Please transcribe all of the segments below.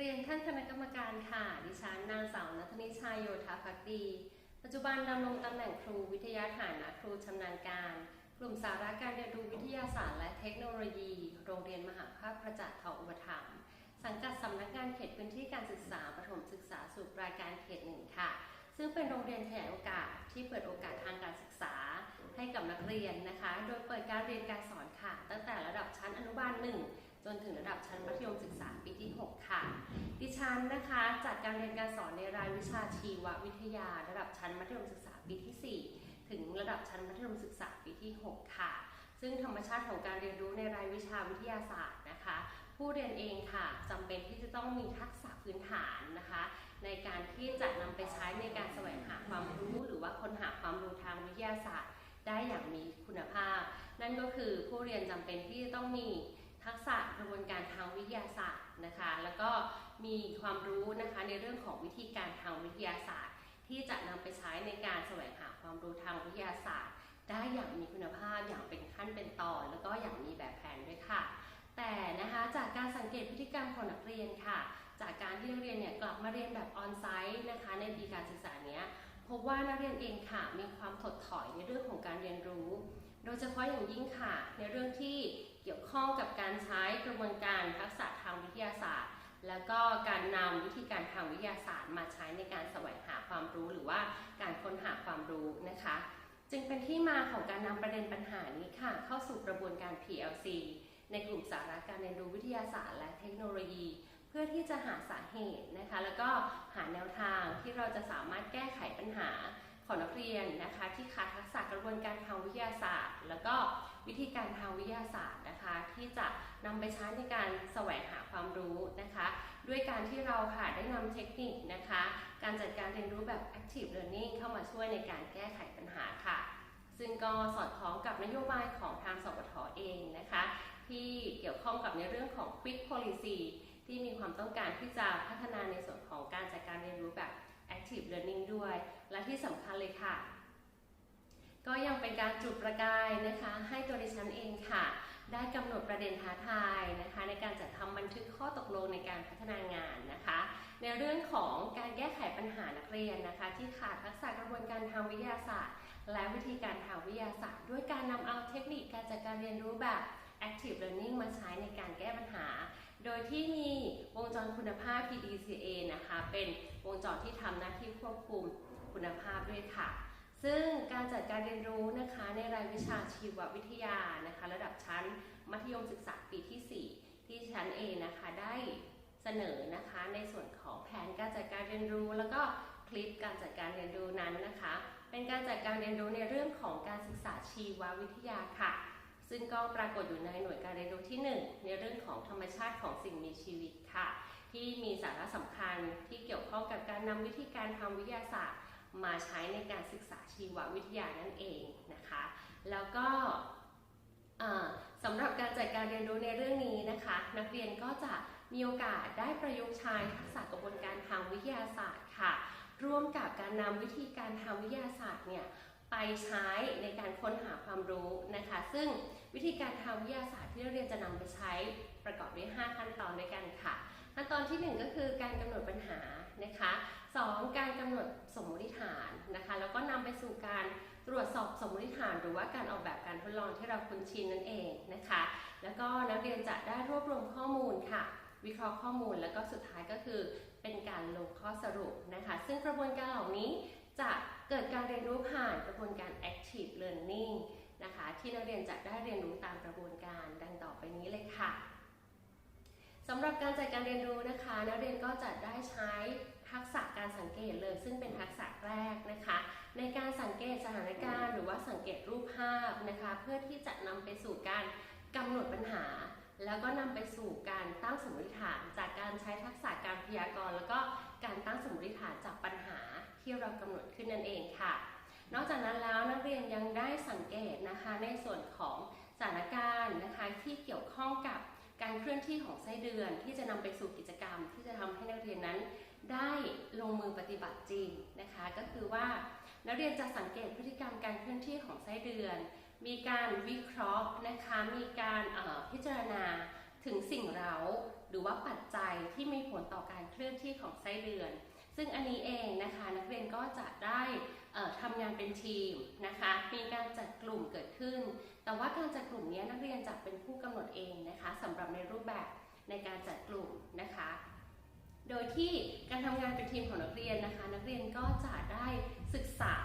เรียนท่านคณะกรรมการค่ะ ดิฉันนางสาวนัทนิชาโยธาพักดี ปัจจุบันดำรงตำแหน่งครูวิทยาฐานะครูชำนาญการ กลุ่มสาระการเรียนรู้วิทยาศาสตร์และเทคโนโลยี โรงเรียนมหาภาคประจักษ์ทองอุปถัมภ์สังกัดสำนักงานเขตพื้นที่การศึกษาประถมศึกษาสูตรายการเขตหนึ่งค่ะ ซึ่งเป็นโรงเรียนขยายโอกาสที่เปิดโอกาสทางการศึกษาให้กับนักเรียนนะคะ โดยเปิดการเรียนการสอนค่ะ ตั้งแต่ระดับชั้นอนุบาล1 จนถึงระดับชั้นมัธยมศึกษาปีที่ 6 ค่ะ ดิฉันนะคะจัดการเรียนการสอนในรายวิชาชีววิทยา ระดับชั้นมัธยมศึกษาปีที่ 4 ถึงระดับชั้นมัธยมศึกษาปีที่ 6 ค่ะ ซึ่งธรรมชาติของการเรียนรู้ในรายวิชาวิทยาศาสตร์นะคะ ผู้เรียนเองค่ะจำเป็นที่จะต้องมีทักษะพื้นฐานนะคะ ในการที่จะนำไปใช้ในการแสวงหาความรู้ หรือว่าค้นหาความรู้ทางวิทยาศาสตร์ได้อย่างมีคุณภาพ นั่นก็คือผู้เรียนจำเป็นที่จะต้องมี ทักษะกระบวนการทางวิทยาศาสตร์นะคะ แล้วก็มีความรู้นะคะในเรื่องของวิธีการทางวิทยาศาสตร์ ที่จะนำไปใช้ในการแสวงหาความรู้ทางวิทยาศาสตร์ ได้อย่างมีคุณภาพอย่างเป็นขั้นเป็นตอน แล้วก็อย่างมีแบบแผนด้วยค่ะ แต่นะคะจากการสังเกตพฤติกรรมของนักเรียนค่ะ จากการที่นักเรียนเนี่ยกลับมาเรียนแบบออนไซต์นะคะในปีการศึกษาเนี้ยพบว่านักเรียนเองค่ะมีความถดถอยในเรื่องของการเรียนรู้ โดยเฉพาะอย่างยิ่งค่ะ ในเรื่องที่เกี่ยวข้องกับการใช้กระบวนการทักษะทางวิทยาศาสตร์ แล้วก็การนำวิธีการทางวิทยาศาสตร์มาใช้ในการแสวงหาความรู้หรือว่าการค้นหาความรู้นะคะ จึงเป็นที่มาของการนำประเด็นปัญหานี้ค่ะ เข้าสู่กระบวนการ PLC ในกลุ่มสาระการเรียนรู้วิทยาศาสตร์ และเทคโนโลยี เพื่อที่จะหาสาเหตุนะคะ แล้วก็หาแนวทางที่เราจะสามารถแก้ไขปัญหา ของนักเรียนนะคะ ที่ขาดทักษะกระบวนการทางวิทยาศาสตร์ แล้วก็วิธีการทางวิทยาศาสตร์นะคะ ที่จะนำไปใช้ในการแสวงหาความรู้นะคะ ด้วยการที่เราค่ะได้นำเทคนิคนะคะ การจัดการเรียนรู้แบบ active learning เข้ามาช่วยในการแก้ไขปัญหาค่ะ ซึ่งก็สอดคล้องกับนโยบายของทางสปทเองนะคะ ที่เกี่ยวข้องกับในเรื่องของ quick policy ที่มีความต้องการที่จะพัฒนาในส่วนของการจัดการเรียนรู้แบบ active learning และที่สำคัญเลยค่ะ ก็ยังเป็นการจุดประกายนะคะ ให้ตัวดิฉันเองค่ะ ได้กำหนดประเด็นท้าทายนะคะ ในการจัดทำบันทึกข้อตกลงในการพัฒนางานนะคะ ในเรื่องของการแก้ไขปัญหานักเรียนนะคะ ที่ขาดทักษะกระบวนการทางวิทยาศาสตร์ และวิธีการทางวิทยาศาสตร์ ด้วยการนำเอาเทคนิคการจัดการเรียนรู้แบบ active learning มาใช้ในการแก้ปัญหา โดยที่มีวงจรคุณภาพ PDCA นะคะ เป็นวงจรที่ทำหน้าที่ควบคุมคุณภาพด้วยค่ะ ซึ่งการจัดการเรียนรู้นะคะในรายวิชาชีววิทยานะคะ ระดับชั้นมัธยมศึกษาปีที่ 4 ที่ชั้นเองนะคะ ได้เสนอนะคะในส่วนของแผนการจัดการเรียนรู้ แล้วก็คลิปการจัดการเรียนรู้นั้นนะคะ เป็นการจัดการเรียนรู้ในเรื่องของการศึกษาชีววิทยาค่ะ ซึ่งก็ปรากฏอยู่ในหน่วยการเรียนรู้ที่ 1 ในเรื่องของธรรมชาติของสิ่งมีชีวิตค่ะ ที่มีสาระสำคัญที่เกี่ยวข้องกับการนำวิธีการทางวิทยาศาสตร์มาใช้ในการศึกษาชีววิทยานั่นเองนะคะ แล้วก็สำหรับการจัดการเรียนรู้ในเรื่องนี้นะคะ นักเรียนก็จะมีโอกาสได้ประยุกต์ใช้ทักษะกระบวนการทางวิทยาศาสตร์ค่ะ ร่วมกับการนำวิธีการทางวิทยาศาสตร์เนี่ย ไปใช้ในการค้นหาความรู้นะคะ ซึ่งวิธีการทางวิทยาศาสตร์ที่นักเรียนจะนำไปใช้ประกอบด้วย 5 ขั้นตอนด้วยกันค่ะ ขั้นตอนที่ 1 ก็คือการกำหนดปัญหานะคะ 2. การกำหนดสมมติฐานนะคะ แล้วก็นำไปสู่การตรวจสอบสมมติฐาน หรือว่าการออกแบบการทดลองที่เราคุ้นชินนั่นเองนะคะ แล้วก็นักเรียนจะได้รวบรวมข้อมูลค่ะ วิเคราะห์ข้อมูลแล้วก็สุดท้ายก็คือเป็นการลงข้อสรุปนะคะ ซึ่งกระบวนการเหล่านี้จะ เกิดการเรียนรู้ผ่านกระบวนการ active learning นะคะ ที่นักเรียนจะได้เรียนรู้ตามกระบวนการดังต่อไปนี้เลยค่ะสำหรับการจัดการเรียนรู้นะคะ นักเรียนก็จะได้ใช้ทักษะการสังเกตเลย ซึ่งเป็นทักษะแรกนะคะ ในการสังเกตสถานการณ์หรือว่าสังเกตรูปภาพนะคะ เพื่อที่จะนำไปสู่การกำหนดปัญหา แล้วก็นำไปสู่การตั้งสมมติฐาน จากการใช้ทักษะการพยากรณ์ แล้วก็การตั้งสมมติฐานจากปัญหา ที่เรากำหนดขึ้นนั่นเองค่ะ นอกจากนั้นแล้วนักเรียนยังได้สังเกตนะคะในส่วนของสถานการณ์นะคะที่เกี่ยวข้องกับการเคลื่อนที่ของไส้เดือนที่จะนำไปสู่กิจกรรม ที่จะทำให้นักเรียนนั้นได้ลงมือปฏิบัติจริงนะคะ ก็คือว่านักเรียนจะสังเกตพฤติกรรมการเคลื่อนที่ของไส้เดือน มีการวิเคราะห์นะคะมีการพิจารณาถึงสิ่งเร้าหรือว่าปัจจัยที่มีผลต่อการเคลื่อนที่ของไส้เดือน ซึ่งอันนี้เองนะคะนักเรียนก็จะได้ทำงานเป็นทีมนะคะ มีการจัดกลุ่มเกิดขึ้น แต่ว่าการจัดกลุ่มนี้นักเรียนจะเป็นผู้กำหนดเองนะคะสำหรับในรูปแบบในการจัดกลุ่มนะคะ โดยที่การทำงานเป็นทีมของนักเรียนนะคะ นักเรียนก็จะได้ศึกษา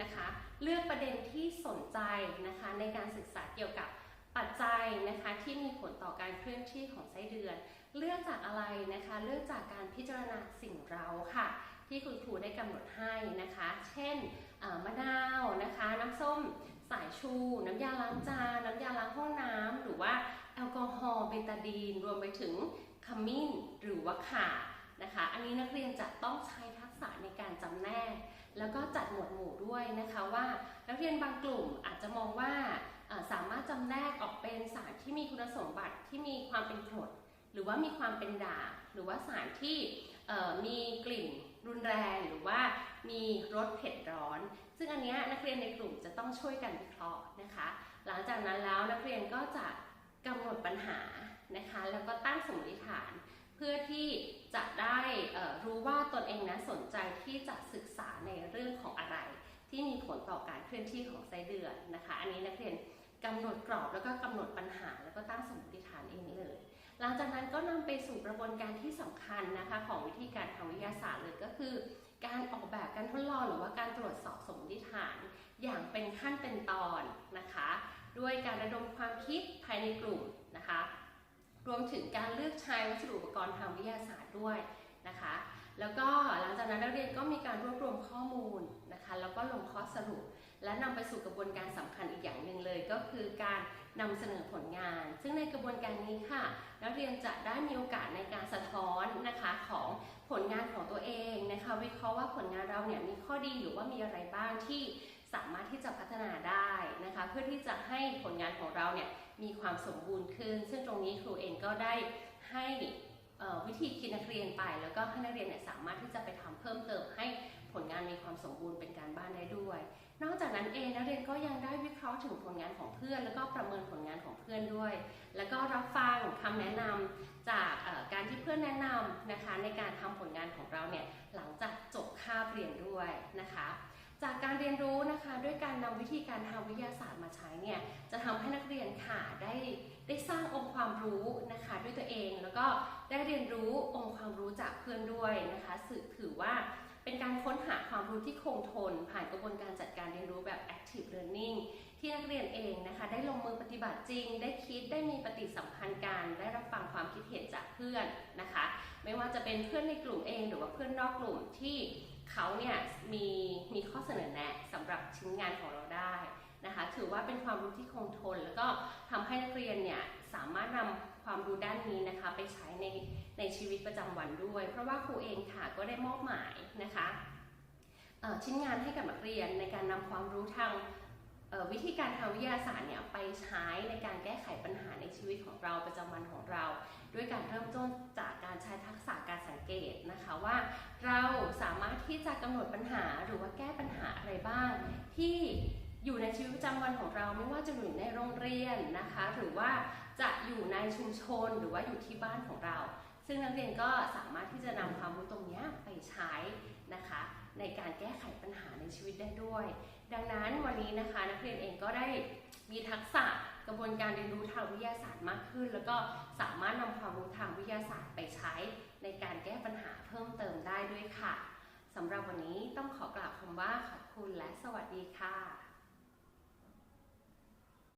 นะคะ เลือกประเด็นที่สนใจนะคะในการศึกษาเกี่ยวกับ ปัจจัยนะคะที่มีผลต่อการเคลื่อนที่ของไส้เดือน เลือกจากอะไรนะคะ เลือกจากการพิจารณาสิ่งเร้าค่ะ ที่คุณครูได้กำหนดให้นะคะ เช่นมะนาวนะคะ น้ำส้มสายชู น้ำยาล้างจานน้ำยาล้างห้องน้ำหรือว่าแอลกอฮอล์เบตาดีน รวมไปถึงขมิ้นหรือว่าข่านะคะ อันนี้นักเรียนจะต้องใช้ทักษะในการจำแนก แล้วก็จัดหมวดหมู่ด้วยนะคะว่า นักเรียนบางกลุ่มอาจจะมองว่า สามารถจำแนกออกเป็นสารที่มีคุณสมบัติที่มีความเป็นกรดหรือว่ามีความเป็นด่างหรือว่าสารที่มีกลิ่นรุนแรงหรือว่ามีรสเผ็ดร้อน ซึ่งอันนี้นักเรียนในกลุ่มจะต้องช่วยกันวิเคราะห์นะคะ หลังจากนั้นแล้วนักเรียนก็จะกำหนดปัญหานะคะ แล้วก็ตั้งสมมติฐาน เพื่อที่จะได้รู้ว่าตนเองนะสนใจที่จะศึกษาในเรื่องของอะไร ที่มีผลต่อการเคลื่อนที่ของไส้เดือนนะคะ อันนี้นักเรียน กำหนดกรอบแล้วก็กำหนดปัญหา แล้วก็ตั้งสมมติฐานเองเลย หลังจากนั้นก็นำไปสู่กระบวนการที่สำคัญนะคะของวิธีการทางวิทยาศาสตร์เลยก็คือ การออกแบบการทดลองหรือว่าการตรวจสอบสมมติฐาน อย่างเป็นขั้นเป็นตอนนะคะ ด้วยการระดมความคิดภายในกลุ่มนะคะ รวมถึงการเลือกใช้วัสดุอุปกรณ์ทางวิทยาศาสตร์ด้วยนะคะ แล้วก็หลังจากนั้นนักเรียนก็มีการรวบรวมข้อมูลนะคะ แล้วก็ลงข้อสรุป และนำไปสู่กระบวนการสำคัญอีกอย่างหนึ่งเลย ก็คือการนำเสนอผลงาน ซึ่งในกระบวนการนี้ค่ะ นักเรียนจะได้มีโอกาสในการสะท้อนนะคะของผลงานของตัวเองนะคะวิเคราะห์ว่าผลงานเราเนี่ยมีข้อดีหรือว่ามีอะไรบ้างที่สามารถที่จะพัฒนาได้นะคะเพื่อที่จะให้ผลงานของเราเนี่ยมีความสมบูรณ์ขึ้น ซึ่งตรงนี้ครูเองก็ได้ให้วิธีคิดนักเรียนไปแล้วก็ให้นักเรียนเนี่ยสามารถที่จะไปทำเพิ่มเติมให้ผลงานมีความสมบูรณ์เป็นการบ้านได้ด้วย นอกจากนั้นเองนักเรียนก็ยังได้วิเคราะห์ถึงผลงานของเพื่อน แล้วก็ประเมินผลงานของเพื่อนด้วย แล้วก็รับฟังคำแนะนำจากการที่เพื่อนแนะนำนะคะ ในการทำผลงานของเราเนี่ยหลังจากจบคาบเรียนด้วยนะคะจากการเรียนรู้นะคะด้วยการนำวิธีการทางวิทยาศาสตร์มาใช้เนี่ยจะทำให้นักเรียนค่ะได้ได้สร้างองค์ความรู้นะคะด้วยตัวเองแล้วก็ได้เรียนรู้องค์ความรู้จากเพื่อนด้วยนะคะสือถือว่า เป็นการค้นหาความรู้ที่คงทน ผ่านกระบวนการจัดการเรียนรู้แบบ active learning ที่นักเรียนเองนะคะ ได้ลงมือปฏิบัติจริง ได้คิดได้มีปฏิสัมพันธ์กันได้รับฟังความคิดเห็นจากเพื่อนนะคะ ไม่ว่าจะเป็นเพื่อนในกลุ่มเองหรือว่าเพื่อนนอกกลุ่มที่เขาเนี่ยมีมีข้อเสนอแนะสำหรับชิ้นงานของเราได้นะคะถือว่าเป็นความรู้ที่คงทน แล้วก็ทำให้นักเรียนเนี่ยสามารถนำความรู้ด้านนี้นะคะ ไปใช้ใน ในชีวิตประจำวันด้วย เพราะว่าครูเองค่ะก็ได้มอบหมายนะคะชิ้นงานให้กับนักเรียนในการนำความรู้ทางวิธีการทางวิทยาศาสตร์เนี่ยไปใช้ในการแก้ไขปัญหาในชีวิตของเราประจำวันของเรา ด้วยการเริ่มต้นจากการใช้ทักษะการสังเกตนะคะว่า เราสามารถที่จะกำหนดปัญหาหรือว่าแก้ปัญหาอะไรบ้าง ที่อยู่ในชีวิตประจำวันของเราไม่ว่าจะอยู่ในโรงเรียนนะคะ หรือว่าจะอยู่ในชุมชนหรือว่าอยู่ที่บ้านของเรา ซึ่งนักเรียนก็สามารถที่จะนำความรู้ตรงนี้ไปใช้นะคะ ในการแก้ไขปัญหาในชีวิตได้ด้วย ดังนั้นวันนี้นะคะนักเรียนเองก็ได้มีทักษะกระบวนการเรียนรู้ทางวิทยาศาสตร์มากขึ้น แล้วก็สามารถนำความรู้ทางวิทยาศาสตร์ไปใช้ ในการแก้ปัญหาเพิ่มเติมได้ด้วยค่ะสำหรับวันนี้ต้องขอกล่าวคำว่าขอบคุณและสวัสดีค่ะ